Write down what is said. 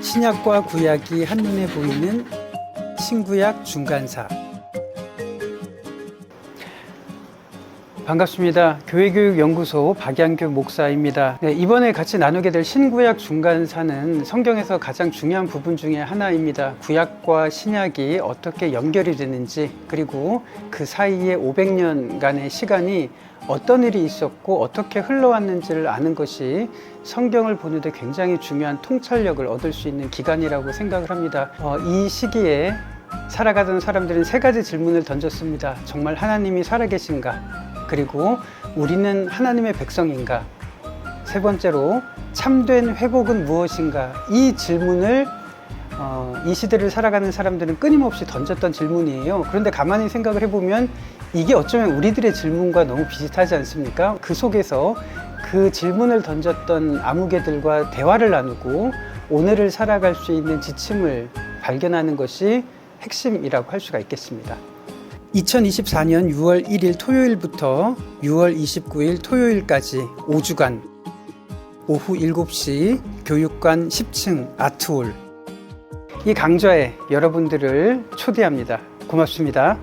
신약과 구약이 한눈에 보이는 신구약 중간사. 반갑습니다. 교회교육연구소 박양규 목사입니다. 네, 이번에 같이 나누게 될 신구약 중간사는 성경에서 가장 중요한 부분 중에 하나입니다. 구약과 신약이 어떻게 연결이 되는지, 그리고 그 사이에 500년간의 시간이 어떤 일이 있었고 어떻게 흘러왔는지를 아는 것이 성경을 보는데 굉장히 중요한 통찰력을 얻을 수 있는 기간이라고 생각을 합니다. 어, 이 시기에 살아가던 사람들은 세 가지 질문을 던졌습니다. 정말 하나님이 살아계신가? 그리고 우리는 하나님의 백성인가? 세 번째로 참된 회복은 무엇인가? 이 질문을 어, 이 시대를 살아가는 사람들은 끊임없이 던졌던 질문이에요. 그런데 가만히 생각을 해보면 이게 어쩌면 우리들의 질문과 너무 비슷하지 않습니까? 그 속에서 그 질문을 던졌던 아무개들과 대화를 나누고 오늘을 살아갈 수 있는 지침을 발견하는 것이 핵심이라고 할 수가 있겠습니다. 2024년 6월 1일 토요일부터 6월 29일 토요일까지 5주간 오후 7시 교육관 10층 아트홀 이 강좌에 여러분들을 초대합니다. 고맙습니다.